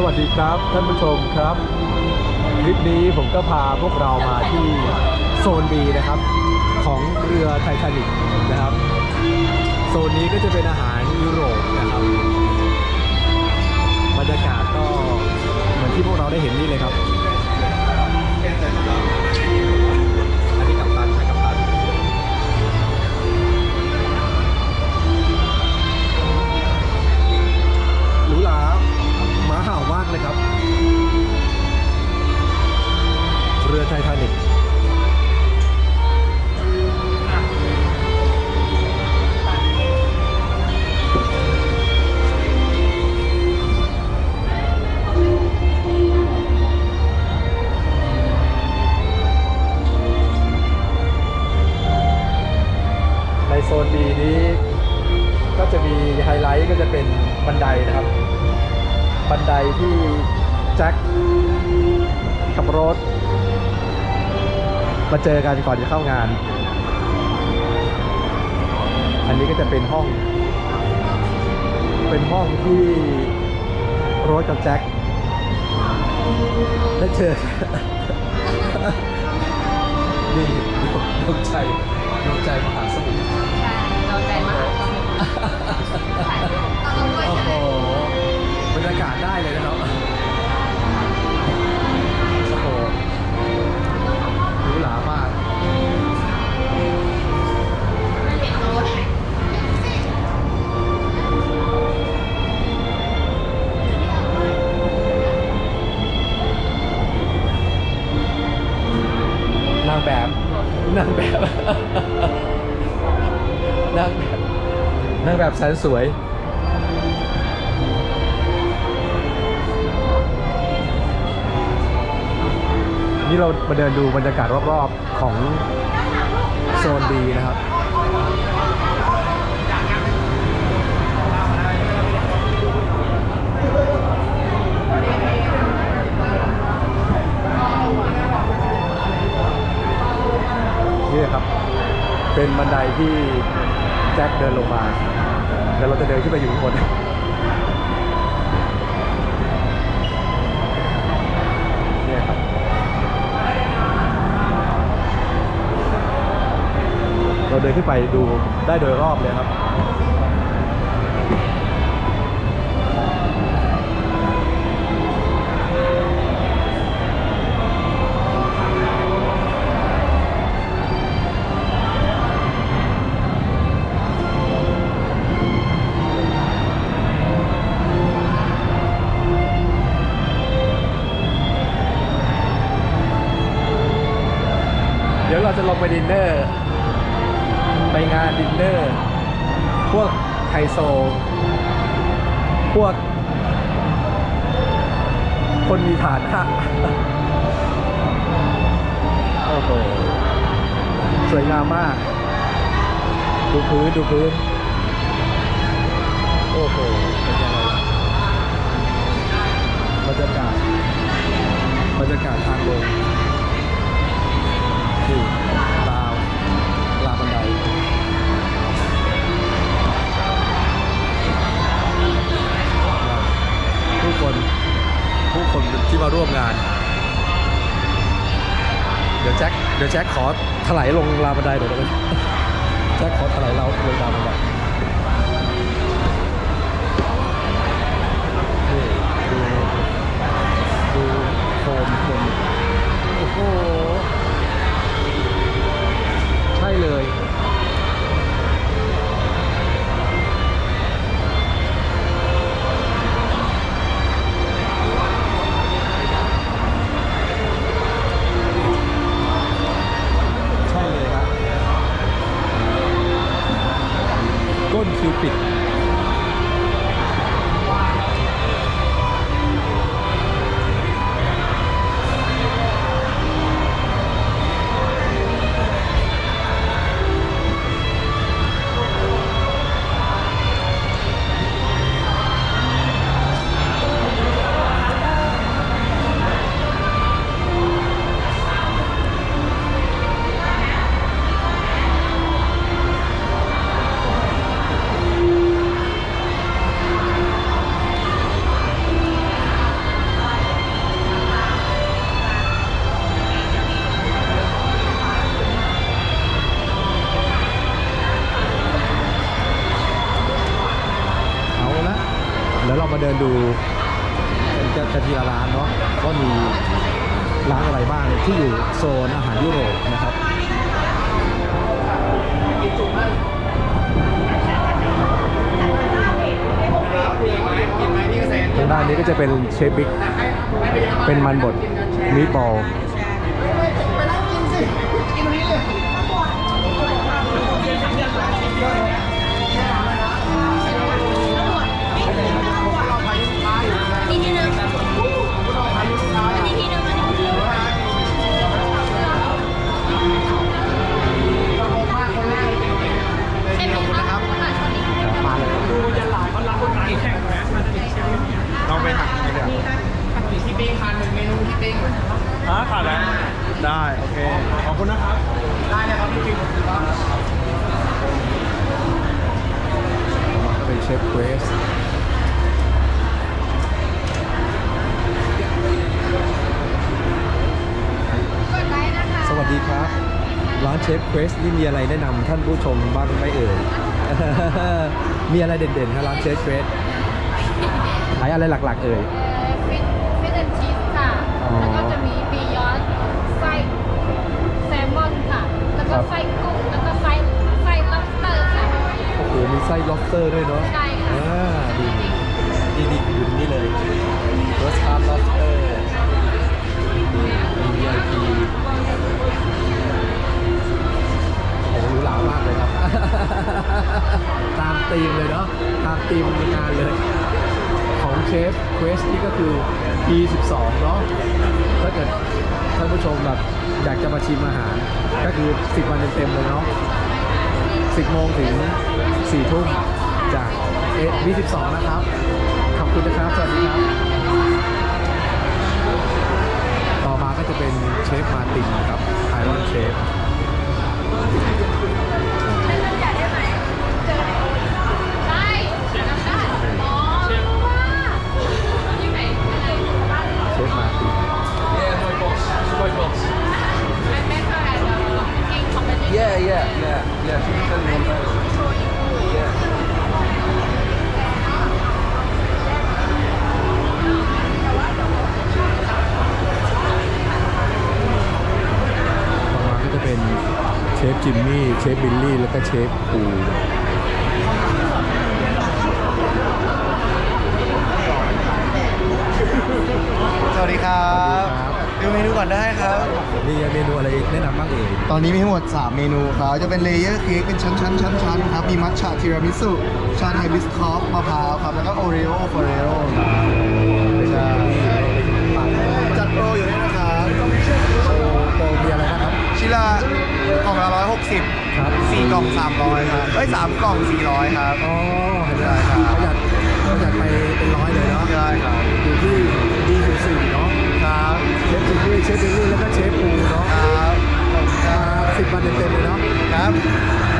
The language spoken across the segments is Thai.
สวัสดีครับท่านผู้ชมครับ คลิปนี้ผมก็พาพวกเรามาที่โซน B นะครับ ของเรือไททานิกนะครับ โซนนี้ก็จะเป็นอาหารยุโรปนะครับ บรรยากาศก็เหมือนที่พวกเราได้เห็นนี่เลยครับ มาเจอกันก่อนจะเข้างาน อันนี้ก็จะเป็นห้อง เป็นห้องที่โรสกับแจ็คได้เจอนี่ดวงใจดวงใจมหาสมุทรใช่เราใจมากถ่ายรูปตอนลงด้วยโอ้ใช่โหไหมบรรยากาศได้เลยนะครับโอ้โหห แสนสวย นี่เรามาเดินดูบรรยากาศรอบๆของโซนดีนะครับนี่ครับ เป็นบันไดที่แจ็คเดินลงมา เดี๋ยวเราจะเดินขึ้นไปอยู่ข้างบนเนี่ยครับเราเดินขึ้นไปดูได้โดยรอบเลยครับ ไปดินเนอร์ ไปงานดินเนอร์ พวกไฮโซ พวก คนมีฐานะโอ้โหสวยงามมาก ดูพื้นดูพื้น โอ้โหเป็นยังไงบรรยากาศบรรยากาศทางลงนี่ร คน ผู้คนที่มาร่วมงาน เดี๋ยวแจ็คเดี๋ยวแจ็คขอถลายลงราวบันไดเดี๋ยวได้ไหมแจ็คขอถลายเราลงราวบันได ดินดูกันกันทีละร้านเนาะว่ามีร้านอะไรบ้างที่อยู่โซนอาหารยุโรปนะครับทางด้านนี้ก็จะเป็นเชฟบิ๊กเป็นมันบดมีบอล เชฟเควสนี่มีอะไรแนะนำท่านผู้ชมบ้างไหมเอ่ย มีอะไรเด่นๆครับร้านเชฟเควสขายอะไรหลักๆเอ่ย ฟิตฟิตแอนชีสค่ะ อ๋อแล้วก็จะมีบียอนไส้แซลมอนค่ะ แล้วก็ไส้กุ้ง แล้วก็ไส้ไส้ล็อบสเตอร์ค่ะ โอ้โหมีไส้ lobster ด้วยเนาะใช่ค่ะ อ่าดีดีดีอยู่ตรงนี้เลย first class lobster VIP เลยครับ ตามธีมเลยเนาะตามธีมงานเลย ของเชฟเควสนี่ก็คือ P12 เนาะถ้าเกิดท่านผู้ชมแบบอยากจะมาชิมอาหาร ก็คือ 10 วันเต็มๆเลยเนาะ10โมงถึง4ทุ่มจากเอ B12 นะครับ ขอบคุณนะครับ สวัสดีครับ ต่อมาก็จะเป็นเชฟมาตินครับไอรอนเชฟ เชฟจิมมี่ เชฟบิลลี่ แล้วก็เชฟปูสวัสดีครับสวัสดีครับดูเมนูก่อนได้ครับ มีเมนูอะไรแนะนำบ้างเอ่ย ตอนนี้มีทั้งหมด 3 เมนูครับ จะเป็นเลเยอร์เค้กเป็นชั้นชั้นชั้นชั้นครับ มีมัทฉะทีรามิสุ ชาไทยบิสคอฟมะพร้าวครับ แล้วก็โอเรโอฟอเรโอ กล่องละ160ครับ4กล่อง300ครับเอ้ย3กล่อง400ครับ อ๋อเห็นไหมได้ครับ ประหยัดประหยัดไปเป็นร้อยเลยเนาะได้ครับอยู่ที่ดีสิบสี่เนาะครับเชฟจิมมี่เชฟบิลลี่แล้วก็เชฟปูเนาะครับขอบคุณครับสิบวันเต็มๆเลยเนาะครับ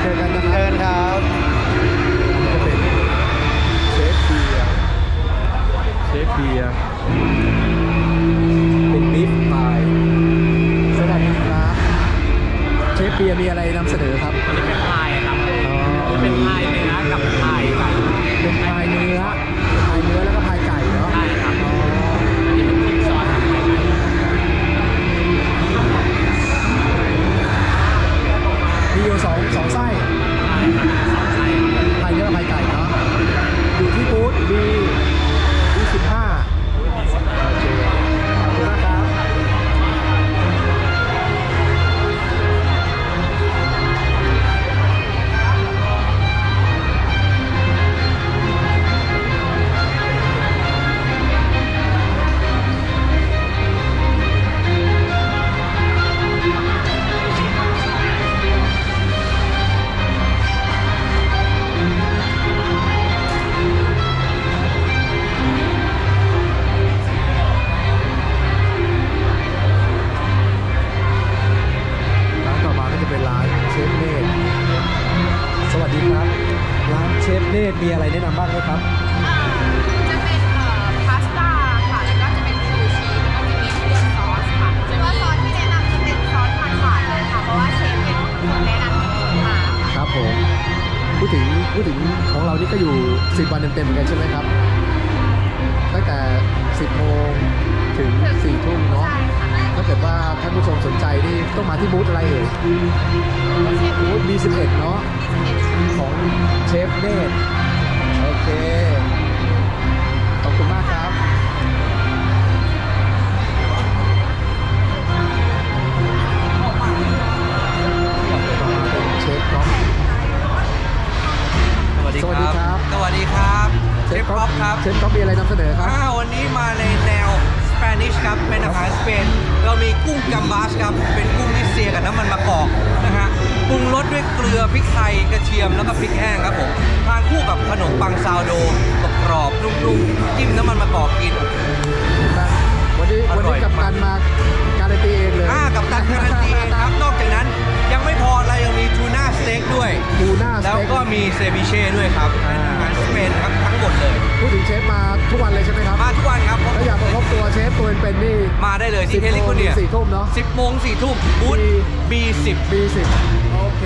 เจอกันนะคเชิรับญครับจะเป็นเชฟเบียร์เชฟเบียร์ เชฟเบียร์มีอะไรนำเสนอครับอันนี้เป็นพายครับอ๋อเป็นพายเนื้อกับพายไก่ เป็นพายเนื้อ ดถึงพูดถึงของเรานี่ก็อยู่ 10 วันเต็มๆเหมือนกันใช่ไหมครับ ตั้งแต่ 10โมงถึง4ทุ่มเนาะถ้าเกิดว่าท่านผู้ชมสนใจนี่ต้องมาที่บูธอะไรเอ่ยบูธ B11 เนาะของเชฟเนตโอเค สวัสดีสวัสดีครับ สวัสดีครับเชฟป๊อปครับเชฟก๊อฟมีอะไรนำเสนอครับอ่าวันนี้มาในแนวสเปนิชครับเป็นอาหารสเปน เรามีกุ้งกัมบาสครับ เป็นกุ้งที่เซียกับน้ำมันมะกอกนะฮะปรุงรสด้วยเกลือพริกไทยกระเทียมแล้วก็พริกแห้งครับผมทานคู่กับขนมปังซาวโดกรอบๆนุ่มๆจิ้มน้ำมันมะกอกกินวันนี้อวันร่นี้อยกับตันมาการันตีเองเลยอ่ากับตันการันตีเองครับนอกจากนั้น ยังไม่พอเรายังมีทูน่าสเต็กด้วย ดูหน้าสแล้วเต็กก็มีเซบิเช่ด้วยครับเป็นอาหารสเปนครับทั้งหมดเลย พูดถึงเชฟมาทุกวันเลยใช่ไหมครับมาทุกวันครับแล้วอยากมาพบตัวเชฟตัวเป็นๆนี่ มาได้เลยสิที่บเฮลิโมคงอนเนียถึงสี่ทุ่มเนาะ10โมง4ทุ่มบูธ B10 B10 โอเค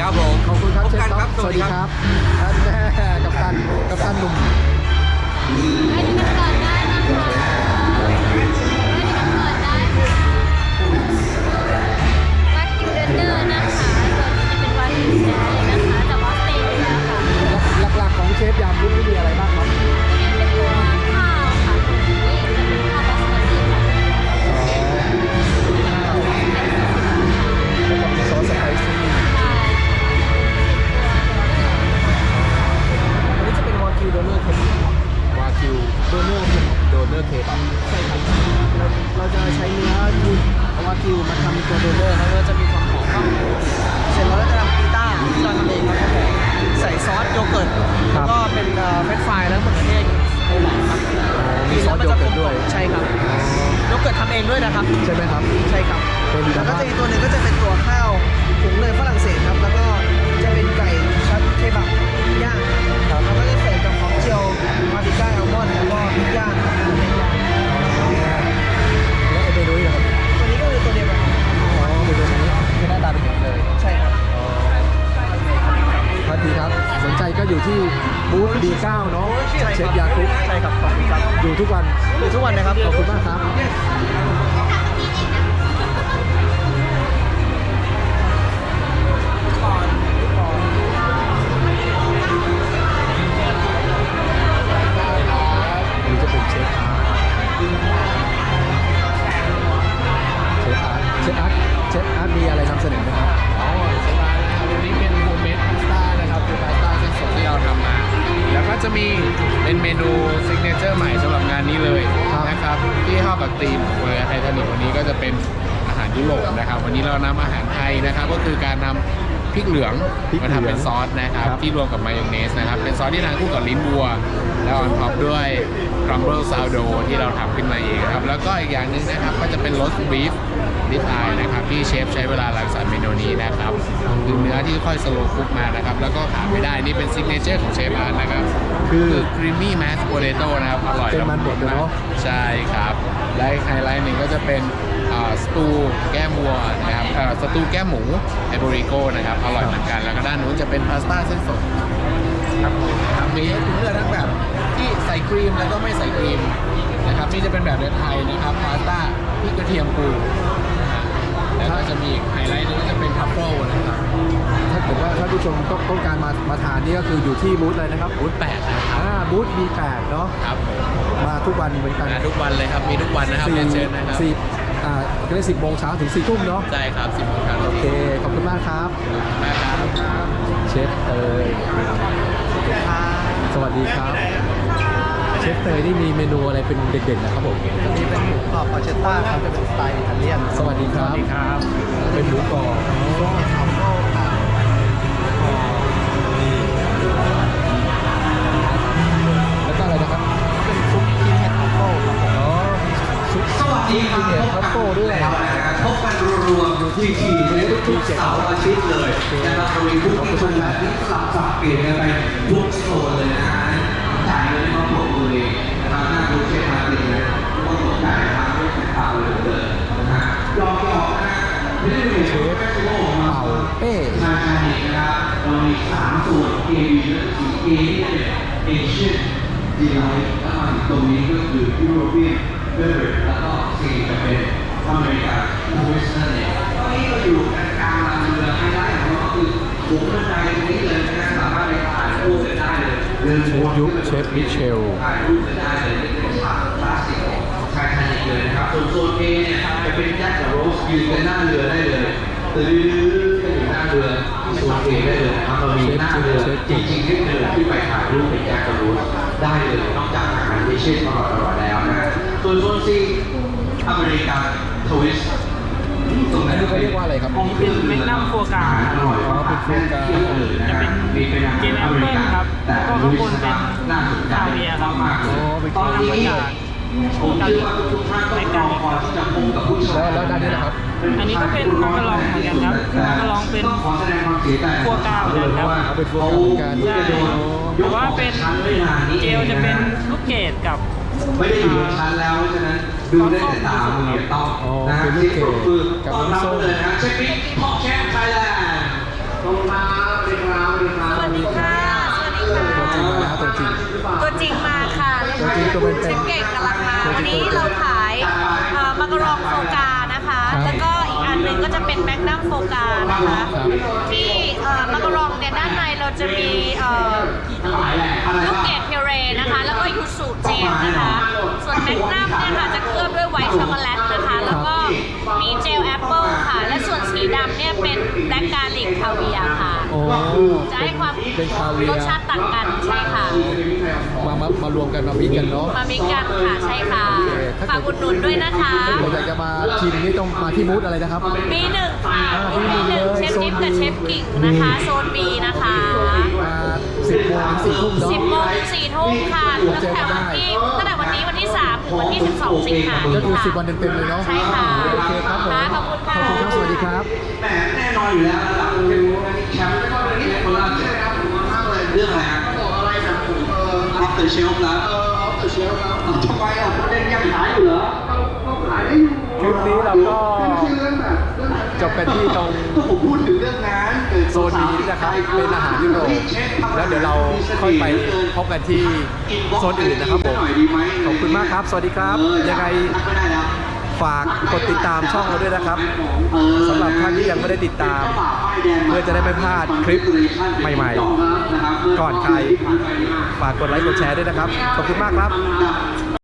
ครับผมขอบคุณครับพบเชฟกันก๊อครัฟบสวัสดีครับท่านแน่กับตันกับตันหนุ่ม ให้ดูกันก่อน เชฟยำรุ่นนี้มีอะไรบ้างครับ เหลืองพริกเหลืองมาทำเป็นซอสนะครับ ครับ ที่รวมกับมายองเนสนะครับ เป็นซอสที่ทานคู่กับลิ้นวัว แล้วออนท็อปด้วยครัมเบิลซาวโดที่เราทำขึ้นมาเองนะครับ แล้วก็อีกอย่างหนึ่งนะครับ ก็จะเป็นโรสบีฟลิปอายนะครับ ที่เชฟใช้เวลารังสรรค์เมนูนี้นะครับคือเนื้อที่ค่อยสโลว์คุกมานะครับ แล้วก็ขาดไม่ได้นี่เป็นซิกเนเจอร์ของเชฟอาร์ตนะครับคือ ครีมมี่แมสโพเตโต้นะครับอร่อย เป็นมันบดเลยเนอะ ใช่ครับ และอีกไฮไลท์หนึ่งก็จะเป็นอ่า สตูแก้มวัวนะครับเอ่อสตูแก้มหมูไอโบริโกนะครับอร่อยเหมือนกันแล้วก็ด้านนู้นจะเป็นพาสต้าเส้นสดครับผมนะครับมีให้คุณเลือกทั้งแบบที่ใส่ครีมแล้วก็ไม่ใส่ครีมนะครับนี่จะเป็นแบบไทยนะครับพาสต้าพริกกระเทียมปูนะฮะแล้วก็จะมีอีกไฮไลท์หนึงก็จะเป็นทัฟเฟิลนะครับถ้าเกิดว่าท่านผู้ชมต้องต้องการมามาทานนี่ก็คืออยู่ที่บูธเลยนะครับบูธแปดนะครับอ่าบูธ B8 เนาะครับผมมาทุกวันเหมือนกันมาทุกวันเลยครับมีทุกวันนะครับสี่เรียนเชิญนะครับสี่ อ่าเรียกสิบโมงเช้าถึงสี่ทุ่มเนาะใช่ครับสิบโมงเช้าโอเคขอบคุณมากครับมากครับเชฟเตยสวัสดีครับ เชฟเตยนี่มีเมนูอะไรเป็นเด่นๆนะครับผมอันนี้เป็นหมูกรอบปาเชตต้าครับจะเป็นสไตล์อิตาเลียนสวัสดีครับ เป็นหมูกรอบซอ และ C A นี่เป็นเอเชียดีไลท์แล้วมาตรงนี้ก็คือยุโรเปียนเบอร์แล้วก็ C จะเป็นอเมริกันทวิสต์นั่นเองอนนี้เราอยู่กลางกลางลำเรือไฮไลท์ของเราก็คือบุกบันไดตรงนี้เลยนะสามารถไปถ่ายรูปกันได้เลยเดินวยุคเชฟมิเชลถ่ายรูปกันได้เลยนี่เป็นฉากคลาสสิกของไททานิกเลยนะครับส่วนโซนเอเนี่ยจะเป็นแจ็คกับโรสยืนกันหน้าเรือได้เลยตื้อ น้าเรือที่โซนเอได้เลยนะครับเรามีหน้าเรือจริงๆที่เดินขึ้นไปถ่ายรูปเป็นแจ็คกับโรสได้เลยนอกจากอาหารที่เช่นอร่อยๆแล้วนะส่วนโซนซีอเมริกันทวิสต์อันนี้เขาเรียกว่าอะไรครับเป็นแมกนัมโฟกาอร่อยมากเป็นโฟกาจะเป็นมีเป็นอาหารเจลแอปเปิ้ลครับแต่ก็ข้างบนเป็นน่าสนใจคาเวียร์ครับมากๆเลยอ๋อเป็นตอนนี้ คาเวียร์ผมเชื่อว่าทุกๆท่านต้องรอคอยที่จะพบกับผู้ชายแล้วแล้วด้านนี้นะครับ อันนี้ก็เป็นมากระลองเหมือนกันครับมากระลองเป็นขอแสดงความเสียใจโฟกาเหมือนกันครับเอาเป็นโฟกาเหมือนกันใช่แต่ว่าเป็นเจลจะเป็นลูกเกดกับไม่ได้อยู่บนชั้นแล้วเพราะฉะนั้นดูได้แต่ตามือต้องอ๋อนะฮะเป็นลูกเกดคือกับต้อนน้ำรับส้มเลยนะเชฟปิ๊กพ่อแชมป์ไทยแลนด์ตรงมาสวัสดีครับสวัสดีครับสวัสดีค่ะสวัสดีตัวจริงค่ะมาแล้วตัวจริงตัวจริงมาค่ะ ตัวจริงตัวเป็นๆ เชฟเก่งกำลังมาวันนี้เราขายเอ่อมักกะรองโฟกานะคะ ครับแล้วก็อีกอันหนึ่งก็จะเป็นแมกนัมโฟกานะคะ ครับ ที่เอ่อมักกะรองเนี่ยด้านในเราจะมีเอ่อลูกเกดเทเรนะคะ แล้วก็ยูสุเจลนะคะ ส่วนแมกนัมเนี่ยค่ะจะเคลือบด้วยไวท์ช็อกโกแลตนะคะ แล้วก็ มีเจลแอปเปิลค่ะ และส่วนสีดำเนี่ยเป็นแบล็กการลิกคาเวียร์ค่ะ โอ้ จะให้ความเป็นคาเวียร์ รสชาติต่างกันใช่ค่ะ มามามารวมกันมามิกกันเนาะ มามิกกันค่ะใช่ค่ะโอเคถ้าเกิด ฝากอุดหนุนด้วยนะคะถ้าเกิดอยากจะมาชิมนี่ต้องมาที่มูธอะไรนะครับมีหนึ่งค่ะอ่ามีมีหหนึ่นึ่งงเลยเชฟโซนจิ๊บกับ B เชฟกิ่งนะคะ โซน B นะคะ มา10โมงถึง4ทุ่มเนาะ 10โมงถึง4ทุ่มค่ะตั้งแต่วันที่ตั้งแต่วันนี้วันที่ 3 ถึงวันที่ 12 สิงหาคมก็คือค่ะ10วันเต็มๆเลยเนาะใช่ค่ะโอเคครับผมค่ะขอบคุณค่ะ ขอบคุณครับสวัสดีครับแหมแน่นอนอยู่แล้วระดับเป็นแชมป์ก็เป็นที่คนละใช่ไหมครับเรื่องอะไรฮะบอกอะไรนะผมเออ off the shelf แล้วเออ off the shelf แล้วทำไมอะประเด็นยังขายอยู่เหรอก็ขายได้อยู่ คลิปนี้เราก็เรื่องแบบเรื่องจบกันที่ตรงพูดถึงเรื่องงานโซนนี้นะครับ เป็นอาหารยุโรปแล้วเดี๋ยวเราค่อยไปพบกันที่โซนอื่นนะครับผมขอบคุณมากครับ สวัสดีครับ ยังไงฝากกดติดตามช่องเราด้วยนะครับสำหรับท่านที่ยังไม่ได้ติดตาม เพื่อจะได้ไม่พลาดคลิปใหม่ๆ ก่อนใคร ฝากกดไลค์กดแชร์ด้วยนะครับ ขอบคุณมากครับ